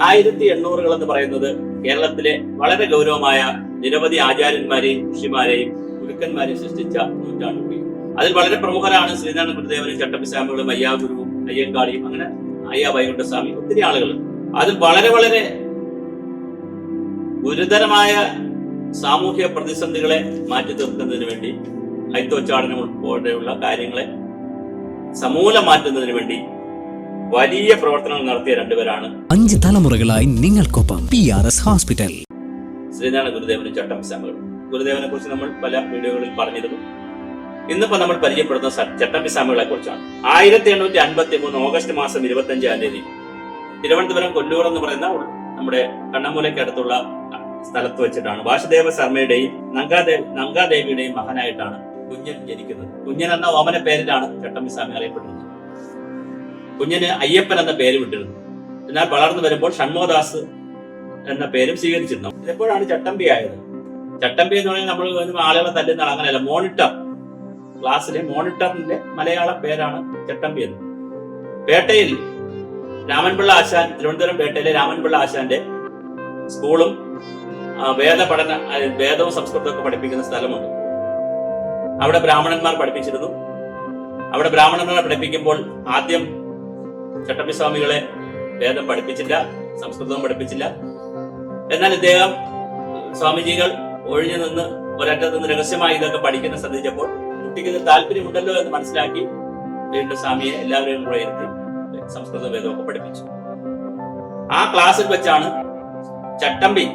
ആയിരത്തി എണ്ണൂറുകൾ എന്ന് പറയുന്നത് കേരളത്തിലെ വളരെ ഗൗരവമായ നിരവധി ആചാര്യന്മാരെയും ഋഷിമാരെയും ഗുരുക്കന്മാരെയും സൃഷ്ടിച്ച നൂറ്റാണ്ട് കൂടി. അതിൽ വളരെ പ്രമുഖരാണ് ശ്രീനാരായണ ഗുരുദേവനും ചട്ടമ്പിസ്വാമികളും അയ്യാഗുരുവും അയ്യങ്കാളിയും അങ്ങനെ അയ്യ വൈകുണ്ഠസ്വാമി ഒത്തിരി ആളുകൾ. അതിൽ വളരെ വളരെ ഗുരുതരമായ സാമൂഹ്യ പ്രതിസന്ധികളെ മാറ്റി തീർക്കുന്നതിന് വേണ്ടി ഹൈത്തോച്ചാടനം ഉൾപ്പെടെയുള്ള കാര്യങ്ങളെ സമൂലം മാറ്റുന്നതിന് വേണ്ടി വലിയ പ്രവർത്തനങ്ങൾ നടത്തിയ രണ്ടുപേരാണ് അഞ്ച് തലമുറകളായി നിങ്ങൾക്കൊപ്പം P R S hospital Sreenarayana ഗുരുദേവനും ചട്ടം ചട്ടമ്പിസ്വാമികളും ഗുരുദേവനെ കുറിച്ച് നമ്മൾ പല വീഡിയോകളിൽ പറഞ്ഞിരുന്നു. ഇന്നിപ്പോ നമ്മൾ പരിചയപ്പെടുന്ന ചട്ടം ചട്ടമ്പിസ്വാമികളെ കുറിച്ചാണ്. ആയിരത്തി എണ്ണൂറ്റി അൻപത്തി മൂന്ന് ഓഗസ്റ്റ് മാസം ഇരുപത്തി അഞ്ചാം തീയതി തിരുവനന്തപുരം കൊല്ലൂർ എന്ന് പറയുന്ന നമ്മുടെ കണ്ണമൂലയ്ക്ക് അടുത്തുള്ള സ്ഥലത്ത് വെച്ചിട്ടാണ്. വാസുദേവ ശർമ്മയുടെയും നങ്കാദേവി നങ്കാദേവിയുടെയും മകനായിട്ടാണ് കുഞ്ഞൻ ജനിക്കുന്നത്. കുഞ്ഞൻ എന്ന ഓമന പേരിലാണ് ചട്ടമ്പിസ്വാമി അറിയപ്പെടുന്നത്. കുഞ്ഞന് അയ്യപ്പൻ എന്ന പേര് വിട്ടിരുന്നു. എന്നാൽ വളർന്നു വരുമ്പോൾ ഷൺമോദാസ് എന്ന പേരും സ്വീകരിച്ചിരുന്നു. ഇതെപ്പോഴാണ് ചട്ടമ്പി ആയത്? ചട്ടമ്പി എന്ന് പറഞ്ഞാൽ നമ്മൾ ആളുകളെ തല്ലുന്ന അങ്ങനെയല്ല മോണിറ്റർ. ക്ലാസ്സിലെ മോണിറ്ററിന്റെ മലയാള പേരാണ് ചട്ടമ്പി എന്ന്. പേട്ടയിൽ രാമൻപിള്ള ആശാൻ തിരുവനന്തപുരം പേട്ടയിലെ രാമൻപിള്ള ആശാന്റെ സ്കൂളും വേദ പഠന വേദവും സംസ്കൃതവും ഒക്കെ പഠിപ്പിക്കുന്ന സ്ഥലമുണ്ട്. അവിടെ ബ്രാഹ്മണന്മാർ പഠിപ്പിച്ചിരുന്നു. അവിടെ ബ്രാഹ്മണന്മാരെ പഠിപ്പിക്കുമ്പോൾ ആദ്യം ചട്ടമ്പി സ്വാമികളെ വേദം പഠിപ്പിച്ചില്ല സംസ്കൃതവും പഠിപ്പിച്ചില്ല. എന്നാൽ ഇദ്ദേഹം സ്വാമിജികൾ ഒഴിഞ്ഞു നിന്ന് ഒരറ്റത്ത് നിന്ന് രഹസ്യമായി ഇതൊക്കെ പഠിക്കുന്ന ശ്രദ്ധിച്ചപ്പോൾ കുട്ടിക്ക് ഇത് താല്പര്യമുണ്ടല്ലോ എന്ന് മനസ്സിലാക്കി വീണ്ടും സ്വാമിയെ എല്ലാവരെയും കൂടെ ഇരുത്തി സംസ്കൃത വേദമൊക്കെ പഠിപ്പിച്ചു. ആ ക്ലാസ്സിൽ വെച്ചാണ് ചട്ടമ്പി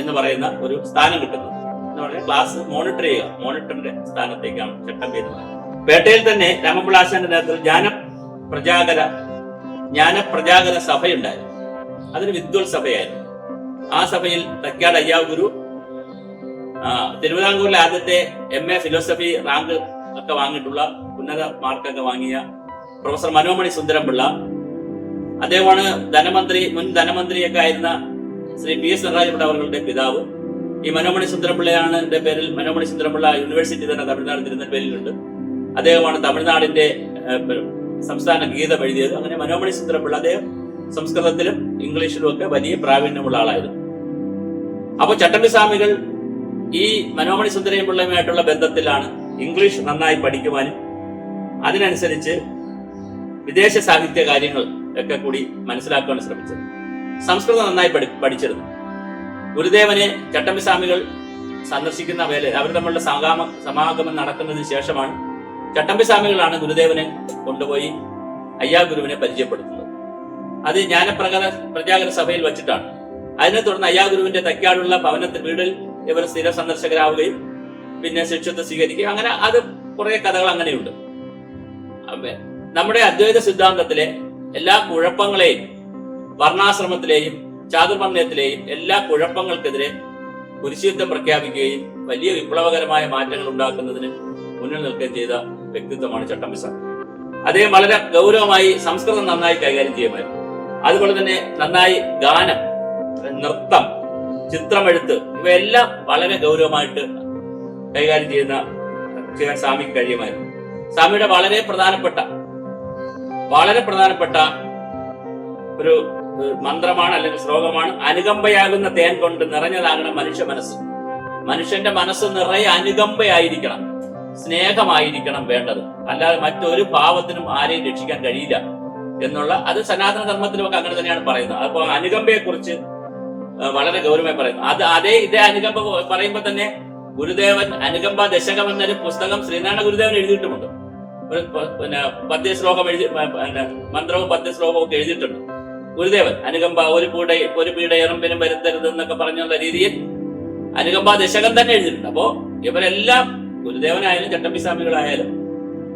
എന്ന് പറയുന്ന ഒരു സ്ഥാനം കിട്ടുന്നത്. എന്ന് പറഞ്ഞാൽ ക്ലാസ് മോണിറ്റർ ചെയ്യുക മോണിറ്ററിന്റെ സ്ഥാനത്തേക്കാണ് ചട്ടമ്പി എന്ന് പറയുന്നത്. പേട്ടയിൽ തന്നെ രാമപിള്ളാശാന്റെ നേതൃത്വത്തിൽ ജ്ഞാന പ്രജാകര ജ്ഞാന പ്രജാകര സഭയുണ്ടായിരുന്നു. അതൊരു വിദ്വൽ സഭയായിരുന്നു. ആ സഭയിൽ തക്കാട് അയ്യാവ് ഗുരു തിരുവിതാംകൂറിലെ ആദ്യത്തെ എം എ ഫിലോസഫി റാങ്ക് ഒക്കെ വാങ്ങിയിട്ടുള്ള ഉന്നത മാർക്കൊക്കെ വാങ്ങിയ പ്രൊഫസർ മനോമണി സുന്ദരംപിള്ള അദ്ദേഹമാണ് ധനമന്ത്രി മുൻ ധനമന്ത്രിയൊക്കെ ആയിരുന്ന ശ്രീ പി എസ് നടരാജപിള്ള അവരുടെ പിതാവ്. ഈ മനോമണി സുന്ദരംപിള്ളയാണ് എന്റെ പേരിൽ മനോമണി സുന്ദരംപിള്ള യൂണിവേഴ്സിറ്റി തന്നെ തമിഴ്നാട് തിരുനെൽവേലിയിലുണ്ട്. അദ്ദേഹമാണ് തമിഴ്നാടിന്റെ സംസ്ഥാന ഗീതം എഴുതിയത് അങ്ങനെ മനോമണി സുന്ദരപിള്ള അദ്ദേഹം സംസ്കൃതത്തിലും ഇംഗ്ലീഷിലും ഒക്കെ വലിയ പ്രാവീണ്യമുള്ള ആളായിരുന്നു. അപ്പോൾ ചട്ടമ്പി സ്വാമികൾ ഈ മനോമണി സുന്ദരയും പിള്ളയുമായിട്ടുള്ള ബന്ധത്തിലാണ് ഇംഗ്ലീഷ് നന്നായി പഠിക്കുവാനും അതിനനുസരിച്ച് വിദേശ സാഹിത്യ കാര്യങ്ങൾ ഒക്കെ കൂടി മനസ്സിലാക്കുവാൻ ശ്രമിച്ചത്. സംസ്കൃതം നന്നായി പഠി പഠിച്ചിരുന്നു. ഗുരുദേവനെ ചട്ടമ്പി സ്വാമികൾ സന്ദർശിക്കുന്ന വേല അവർ തമ്മിലുള്ള സമാഗമം സമാഗമം നടക്കുന്നതിന് ശേഷമാണ് ചട്ടമ്പി സ്വാമികളാണ് ഗുരുദേവനെ കൊണ്ടുപോയി അയ്യാ ഗുരുവിനെ പരിചയപ്പെടുത്തുന്നത്. അത് ജ്ഞാനപ്രകല പ്രജാകര സഭയിൽ വച്ചിട്ടാണ്. അതിനെ തുടർന്ന് അയ്യാ ഗുരുവിന്റെ തക്കാടുള്ള ഭവനത്തിൽ വീടിൽ ഇവർ സ്ഥിര സന്ദർശകരാവുകയും പിന്നെ ശിക്ഷത്വം സ്വീകരിക്കുകയും അങ്ങനെ അത് കുറെ കഥകൾ അങ്ങനെയുണ്ട്. നമ്മുടെ അദ്വൈത സിദ്ധാന്തത്തിലെ എല്ലാ കുഴപ്പങ്ങളെയും വർണാശ്രമത്തിലെയും ചാതുർവർണയത്തിലെയും എല്ലാ കുഴപ്പങ്ങൾക്കെതിരെ കുരിശുദ്ധം പ്രഖ്യാപിക്കുകയും വലിയ വിപ്ലവകരമായ മാറ്റങ്ങൾ ഉണ്ടാക്കുന്നതിന് മുന്നിൽ നിൽക്കുകയും ചെയ്ത വ്യക്തിത്വമാണ് ചട്ടമ്പിസ അദ്ദേഹം വളരെ ഗൗരവമായി സംസ്കൃതം നന്നായി കൈകാര്യം ചെയ്യുമായിരുന്നു. അതുപോലെ തന്നെ നന്നായി ഗാനം നൃത്തം ചിത്രമെഴുത്ത് ഇവയെല്ലാം വളരെ ഗൗരവമായിട്ട് കൈകാര്യം ചെയ്യുന്ന ചെയ്യാൻ സ്വാമിക്ക് കഴിയുമായിരുന്നു. സ്വാമിയുടെ വളരെ പ്രധാനപ്പെട്ട വളരെ പ്രധാനപ്പെട്ട ഒരു മന്ത്രമാണ് അല്ലെങ്കിൽ ശ്ലോകമാണ് അനുകമ്പയാകുന്ന തേൻ കൊണ്ട് നിറഞ്ഞതാകണം മനുഷ്യ മനസ്സ്. മനുഷ്യന്റെ മനസ്സ് നിറയെ അനുകമ്പയായിരിക്കണം. സ്നേഹമായിരിക്കണം വേണ്ടത്. അല്ലാതെ മറ്റൊരു പാവത്തിനും ആരെയും രക്ഷിക്കാൻ കഴിയില്ല എന്നുള്ള അത് സനാതന ധർമ്മത്തിലുമൊക്കെ അങ്ങനെ തന്നെയാണ് പറയുന്നത്. അപ്പോൾ അനുകമ്പയെ കുറിച്ച് വളരെ ഗൗരവമായി പറയുന്നു. അത് അതേ ഇതേ അനുകമ്പ പറയുമ്പോൾ തന്നെ ഗുരുദേവൻ അനുകമ്പ ദശകം എന്നൊരു പുസ്തകം ശ്രീനാരായണ ഗുരുദേവൻ എഴുതിയിട്ടുമുണ്ട്. പിന്നെ പദ്യ ശ്ലോകം എഴുതി മന്ത്രവും പദ്യ ശ്ലോകവും ഒക്കെ എഴുതിയിട്ടുണ്ട്. ഗുരുദേവൻ അനുകമ്പ ഒരു പീഡ ഒരു പീഡയറമ്പിനും വരുത്തരുത് എന്നൊക്കെ പറഞ്ഞുള്ള രീതിയിൽ അനുകമ്പ ദശകം തന്നെ എഴുതിയിട്ടുണ്ട്. അപ്പോ ഇവരെല്ലാം ഗുരുദേവനായാലും ചട്ടമ്പി സ്വാമികളായാലും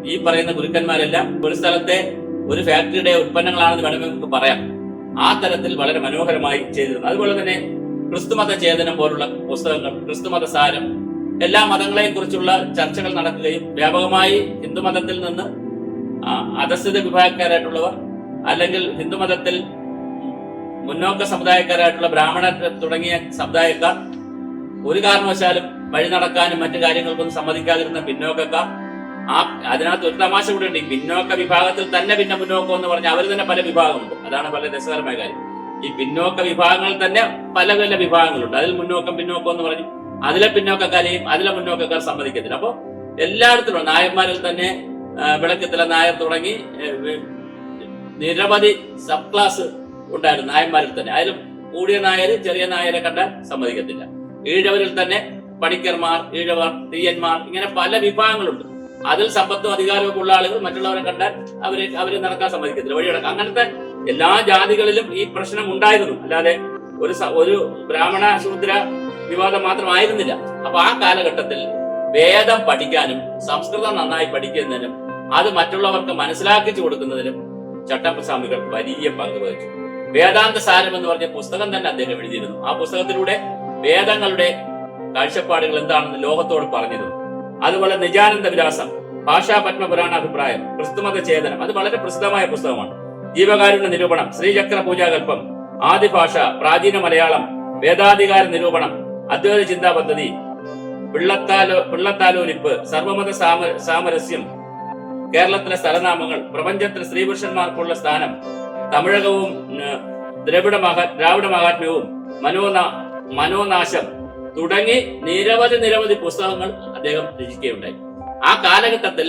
ഈ പറയുന്ന ഗുരുക്കന്മാരെല്ലാം ഒരു സ്ഥലത്തെ ഒരു ഫാക്ടറിയുടെ ഉൽപ്പന്നങ്ങളാണെന്ന് വേണമെങ്കിൽ നമുക്ക് പറയാം. ആ തരത്തിൽ വളരെ മനോഹരമായി ചെയ്തിരുന്നു. അതുപോലെ തന്നെ ക്രിസ്തുമത ചേതനം പോലുള്ള പുസ്തകങ്ങൾ ക്രിസ്തുമത സാരം എല്ലാ മതങ്ങളെയും കുറിച്ചുള്ള ചർച്ചകൾ നടക്കുകയും വ്യാപകമായി ഹിന്ദുമതത്തിൽ നിന്ന് അധസ്ഥിത വിഭാഗക്കാരായിട്ടുള്ളവർ അല്ലെങ്കിൽ ഹിന്ദുമതത്തിൽ മുന്നോക്ക സമുദായക്കാരായിട്ടുള്ള ബ്രാഹ്മണർ തുടങ്ങിയ സമുദായക്കാർ ഒരു കാരണവശാലും വഴി നടക്കാനും മറ്റു കാര്യങ്ങൾക്കൊന്നും സമ്മതിക്കാതിരുന്ന പിന്നോക്കക്കാർ ആ അതിനകത്ത് ഒരു തമാശ കൂടെ ഉണ്ട്. ഈ പിന്നോക്ക വിഭാഗത്തിൽ തന്നെ പിന്നെ മുന്നോക്കം എന്ന് പറഞ്ഞാൽ അവർ തന്നെ പല വിഭാഗമുണ്ട് അതാണ് വളരെ രസകരമായ കാര്യം. ഈ പിന്നോക്ക വിഭാഗങ്ങളിൽ തന്നെ പല പല വിഭാഗങ്ങളുണ്ട്. അതിൽ മുന്നോക്കം പിന്നോക്കം എന്ന് പറഞ്ഞു അതിലെ പിന്നോക്കക്കാരെയും അതിലെ മുന്നോക്കക്കാർ സമ്മതിക്കത്തില്ല. അപ്പോൾ എല്ലായിടത്തിലും നായന്മാരിൽ തന്നെ വിളക്കത്തിലെ നായർ തുടങ്ങി നിരവധി സബ് ക്ലാസ് ഉണ്ടായിരുന്നു നായന്മാരിൽ തന്നെ. അതിലും കൂടിയ നായര് ചെറിയ നായരെ കണ്ടാൽ സമ്മതിക്കത്തില്ല. ഈഴവരിൽ തന്നെ പണിക്കർമാർ ഈഴവർ തീയന്മാർ ഇങ്ങനെ പല വിഭാഗങ്ങളുണ്ട്. അതിൽ സമ്പത്തും അധികാരവും ഉള്ള ആളുകൾ മറ്റുള്ളവരെ കണ്ടാൽ അവരെ അവരെ നടക്കാൻ സമ്മതിക്കത്തില്ല വഴിയടക്കം അങ്ങനത്തെ എല്ലാ ജാതികളിലും ഈ പ്രശ്നം ഉണ്ടായിരുന്നു. അല്ലാതെ ഒരു ഒരു ബ്രാഹ്മണ ശൂദ്ര വിവാദം മാത്രമായിരുന്നില്ല അപ്പൊ ആ കാലഘട്ടത്തിൽ വേദം പഠിക്കാനും സംസ്കൃതം നന്നായി പഠിക്കുന്നതിനും അത് മറ്റുള്ളവർക്ക് മനസ്സിലാക്കിച്ചു കൊടുക്കുന്നതിനും ചട്ടമ്പസ്വാമികൾ വലിയ പങ്ക് വഹിച്ചു. വേദാന്ത സാരം എന്ന് പറഞ്ഞ പുസ്തകം തന്നെ അദ്ദേഹം എഴുതിയിരുന്നു. ആ പുസ്തകത്തിലൂടെ വേദങ്ങളുടെ കാഴ്ചപ്പാടുകൾ എന്താണെന്ന് ലോകത്തോട് പറഞ്ഞിരുന്നു അതുപോലെ നിജാനന്ദ വിലാസം ഭാഷാ പത്മപുരാണ അഭിപ്രായം ക്രിസ്തുമത ചേതനം അത് വളരെ പ്രസിദ്ധമായ പുസ്തകമാണ്. ജീവകാരുണ്യ നിരൂപണം ശ്രീചക്ര പൂജാകൽപ്പം ആദിഭാഷ പ്രാചീന മലയാളം വേദാധികാര നിരൂപണം അദ്വൈത ചിന്താ പദ്ധതി പിള്ളത്താലോ പിള്ളത്താലോലിപ്പ് സർവമത സാമ സാമരസ്യം കേരളത്തിലെ സ്ഥലനാമങ്ങൾ പ്രപഞ്ചത്തിലെ സ്ത്രീപുരുഷന്മാർക്കുള്ള സ്ഥാനം തമിഴകവും ദ്രവിഡ മഹാ ദ്രാവിഡ മഹാത്മ്യവും മനോനാ മനോനാശം തുടങ്ങി നിരവധി നിരവധി പുസ്തകങ്ങൾ അദ്ദേഹം രചിക്കുകയുണ്ടായി. ആ കാലഘട്ടത്തിൽ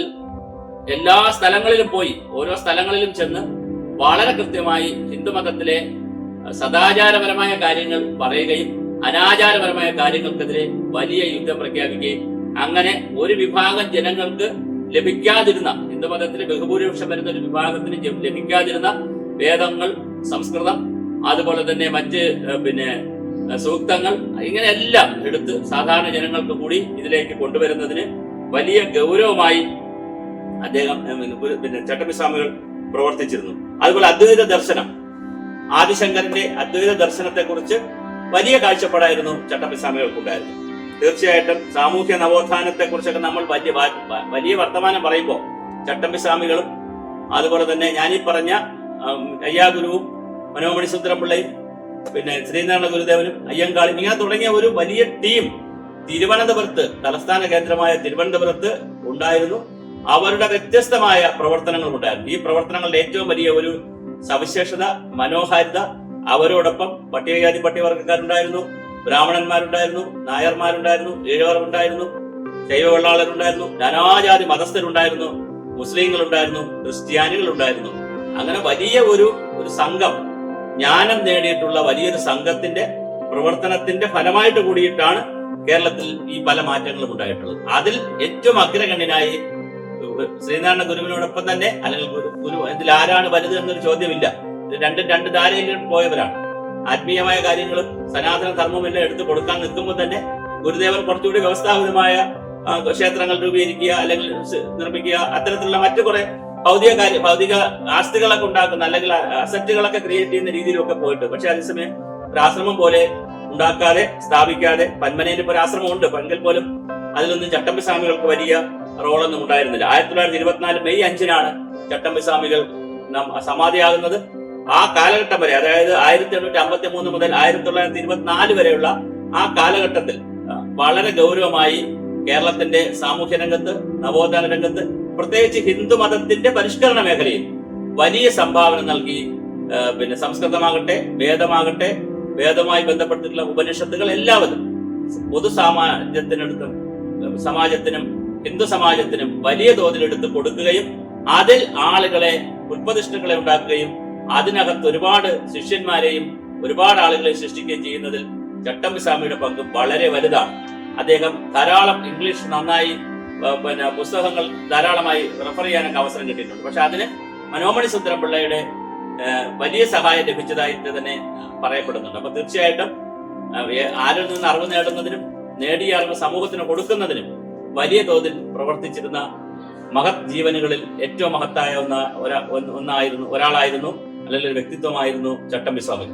എല്ലാ സ്ഥലങ്ങളിലും പോയി ഓരോ സ്ഥലങ്ങളിലും ചെന്ന് വളരെ കൃത്യമായി ഹിന്ദുമതത്തിലെ സദാചാരപരമായ കാര്യങ്ങൾ പറയുകയും അനാചാരപരമായ കാര്യങ്ങൾക്കെതിരെ വലിയ യുദ്ധം പ്രഖ്യാപിക്കുകയും അങ്ങനെ ഒരു വിഭാഗം ജനങ്ങൾക്ക് ലഭിക്കാതിരുന്ന ഹിന്ദുമതത്തിന് ബഹുഭൂരിപക്ഷം വരുന്ന ഒരു വിഭാഗത്തിന് ലഭിക്കാതിരുന്ന വേദങ്ങൾ സംസ്കൃതം അതുപോലെ തന്നെ മറ്റ് പിന്നെ സൂക്തങ്ങൾ ഇങ്ങനെയെല്ലാം എടുത്ത് സാധാരണ ജനങ്ങൾക്ക് കൂടി ഇതിലേക്ക് കൊണ്ടുവരുന്നതിന് വലിയ ഗൗരവമായി അദ്ദേഹം പിന്നെ ചട്ടമ്പിസ്വാമികൾ പ്രവർത്തിച്ചിരുന്നു. അതുപോലെ അദ്വൈത ദർശനം. ആദിശങ്കരന്റെ അദ്വൈത ദർശനത്തെ കുറിച്ച് വലിയ കാഴ്ചപ്പാടായിരുന്നു ചട്ടമ്പിസ്വാമികൾക്കുണ്ടായിരുന്നു തീർച്ചയായിട്ടും സാമൂഹ്യ നവോത്ഥാനത്തെ കുറിച്ചൊക്കെ നമ്മൾ വലിയ വലിയ വർത്തമാനം പറയുമ്പോൾ ചട്ടമ്പിസ്വാമികളും അതുപോലെ തന്നെ ഞാനീ പറഞ്ഞ അയ്യാഗുരുവും മനോമണി സുന്ദരപിള്ളയും പിന്നെ ശ്രീനാരായണ ഗുരുദേവനും അയ്യങ്കാളിയും ഇങ്ങനെ തുടങ്ങിയ ഒരു വലിയ ടീം തിരുവനന്തപുരത്ത് തലസ്ഥാന കേന്ദ്രമായ തിരുവനന്തപുരത്ത് ഉണ്ടായിരുന്നു. അവരുടെ വ്യത്യസ്തമായ പ്രവർത്തനങ്ങൾ ഉണ്ടായിരുന്നു ഈ പ്രവർത്തനങ്ങളുടെ ഏറ്റവും വലിയ ഒരു സവിശേഷത മനോഹാരിത അവരോടൊപ്പം പട്ടികജാതി പട്ടികവർഗക്കാരുണ്ടായിരുന്നു ബ്രാഹ്മണന്മാരുണ്ടായിരുന്നു നായർമാരുണ്ടായിരുന്നു ഈഴവർ ഉണ്ടായിരുന്നു ശൈവവെള്ളാളരുണ്ടായിരുന്നു നാനാജാതി മതസ്ഥരുണ്ടായിരുന്നു മുസ്ലിങ്ങളുണ്ടായിരുന്നു ക്രിസ്ത്യാനികളുണ്ടായിരുന്നു. അങ്ങനെ വലിയ ഒരു ഒരു സംഘം ജ്ഞാനം നേടിയിട്ടുള്ള വലിയൊരു സംഘത്തിന്റെ പ്രവർത്തനത്തിന്റെ ഫലമായിട്ട് കൂടിയിട്ടാണ് കേരളത്തിൽ ഈ പല മാറ്റങ്ങളും ഉണ്ടായിട്ടുള്ളത്. അതിൽ ഏറ്റവും അഗ്രഗണ്യനായി ശ്രീനാരായണ ഗുരുവിനോടൊപ്പം തന്നെ അല്ലെങ്കിൽ ഗുരു ഇതിൽ ആരാണ് വലുത് എന്നൊരു ചോദ്യമില്ല. രണ്ട് രണ്ട് ധാരയിൽ പോയവരാണ്. ആത്മീയമായ കാര്യങ്ങളും സനാതന ധർമ്മവും എല്ലാം എടുത്തു കൊടുക്കാൻ നിൽക്കുമ്പോൾ തന്നെ ഗുരുദേവൻ കുറച്ചുകൂടി വ്യവസ്ഥാപിതമായ ക്ഷേത്രങ്ങൾ രൂപീകരിക്കുക അല്ലെങ്കിൽ നിർമ്മിക്കുക അത്തരത്തിലുള്ള മറ്റു കുറെ ഭൗതിക കാര്യ ഭൗതിക ആസ്തികളൊക്കെ ഉണ്ടാക്കുന്ന അല്ലെങ്കിൽ അസറ്റുകളൊക്കെ ക്രിയേറ്റ് ചെയ്യുന്ന രീതിയിലൊക്കെ പോയിട്ട്. പക്ഷെ അതേസമയം ഒരു ആശ്രമം പോലെ ഉണ്ടാക്കാതെ സ്ഥാപിക്കാതെ പന്മനയിൽ ഇപ്പോൾ ഒരു ആശ്രമം ഉണ്ട് പെങ്കിൽ പോലും അതിലൊന്നും ചട്ടമ്പി സ്വാമികൾക്ക് വലിയ റോളൊന്നും ഉണ്ടായിരുന്നില്ല. ആയിരത്തി തൊള്ളായിരത്തി ഇരുപത്തിനാല് മെയ് അഞ്ചിനാണ് ചട്ടമ്പി സ്വാമികൾ സമാധിയാകുന്നത്. ആ കാലഘട്ടം വരെ അതായത് ആയിരത്തി എണ്ണൂറ്റി അമ്പത്തി മൂന്ന് മുതൽ ആയിരത്തി തൊള്ളായിരത്തി ഇരുപത്തിനാല് വരെയുള്ള ആ കാലഘട്ടത്തിൽ വളരെ ഗൗരവമായി കേരളത്തിന്റെ സാമൂഹ്യ രംഗത്ത് നവോത്ഥാന രംഗത്ത് പ്രത്യേകിച്ച് ഹിന്ദു മതത്തിന്റെ പരിഷ്കരണ മേഖലയിൽ വലിയ സംഭാവന നൽകി പിന്നെ സംസ്കൃതമാകട്ടെ വേദമാകട്ടെ വേദമായി ബന്ധപ്പെട്ടിട്ടുള്ള ഉപനിഷത്തുകൾ എല്ലാവരും പൊതുസമാജത്തിനടുത്തും സമാജത്തിനും ഹിന്ദു സമാജത്തിനും വലിയ തോതിലെടുത്ത് കൊടുക്കുകയും അതിൽ ആളുകളെ ഉത്പതിഷ്ണുക്കളെ ഉണ്ടാക്കുകയും അതിനകത്ത് ഒരുപാട് ശിഷ്യന്മാരെയും ഒരുപാട് ആളുകളെ സൃഷ്ടിക്കുകയും ചെയ്യുന്നതിൽ ചട്ടമ്പി സ്വാമിയുടെ പങ്ക് വളരെ വലുതാണ്. അദ്ദേഹം ധാരാളം ഇംഗ്ലീഷ് നന്നായി പിന്നെ പുസ്തകങ്ങൾ ധാരാളമായി റെഫർ ചെയ്യാനൊക്കെ അവസരം കിട്ടിയിട്ടുണ്ട്. പക്ഷെ അതിന് മനോമണി സുന്ദരപിള്ളയുടെ വലിയ സഹായം ലഭിച്ചതായിട്ട് തന്നെ പറയപ്പെടുന്നുണ്ട്. അപ്പൊ തീർച്ചയായിട്ടും ആരിൽ നിന്ന് അറിവ് നേടുന്നതിനും നേടിയ അറിവ് സമൂഹത്തിന് കൊടുക്കുന്നതിനും വലിയ തോതിൽ പ്രവർത്തിച്ചിരുന്ന മഹത് ജീവനുകളിൽ ഏറ്റവും മഹത്തായ ഒന്ന ഒന്നായിരുന്നു ഒരാളായിരുന്നു അല്ലെങ്കിൽ ഒരു വ്യക്തിത്വമായിരുന്നു ചട്ടമ്പി സ്വാമി